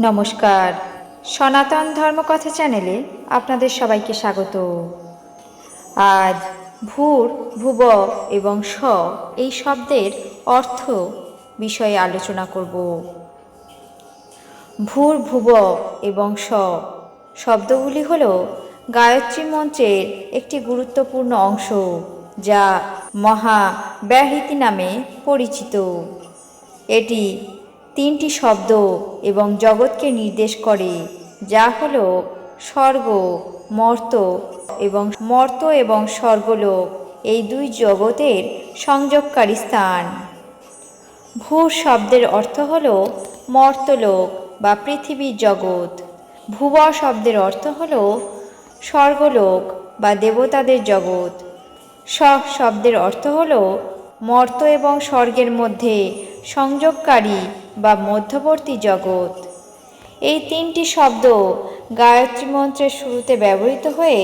নমস্কার। সনাতন ধর্মকথা চ্যানেলে আপনাদের সবাইকে স্বাগত। আজ ভূর, ভুব এবং স এই শব্দের অর্থ বিষয়ে আলোচনা করব। ভূর, ভুব এবং স শব্দগুলি হল গায়ত্রী মন্ত্রের একটি গুরুত্বপূর্ণ অংশ যা মহা ব্যাহৃতি নামে পরিচিত। এটি তিনটি শব্দ এবং জগৎকে নির্দেশ করে, যা হল স্বর্গ, মর্ত এবং মর্ত এবং স্বর্গলোক। এই দুই জগতের সংযোগকারী স্থান। ভূ শব্দের অর্থ হল মর্তলোক বা পৃথিবীর জগৎ। ভুব শব্দের অর্থ হল স্বর্গলোক বা দেবতাদের জগৎ। স শব্দের অর্থ হল মর্ত এবং স্বর্গের মধ্যে সংযোগকারী বা মধ্যবর্তী জগৎ। এই তিনটি শব্দ গায়ত্রী মন্ত্রের শুরুতে ব্যবহৃত হয়ে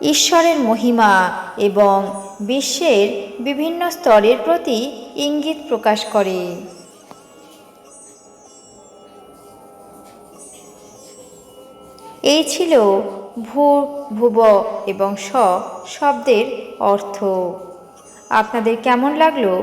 ঈশ্বরের মহিমা এবং বিশ্বের বিভিন্ন স্তরের প্রতি ইঙ্গিত প্রকাশ করে। এই ছিল ভূ, ভুব এবং স শব্দের অর্থ। আপনাদের কেমন লাগল?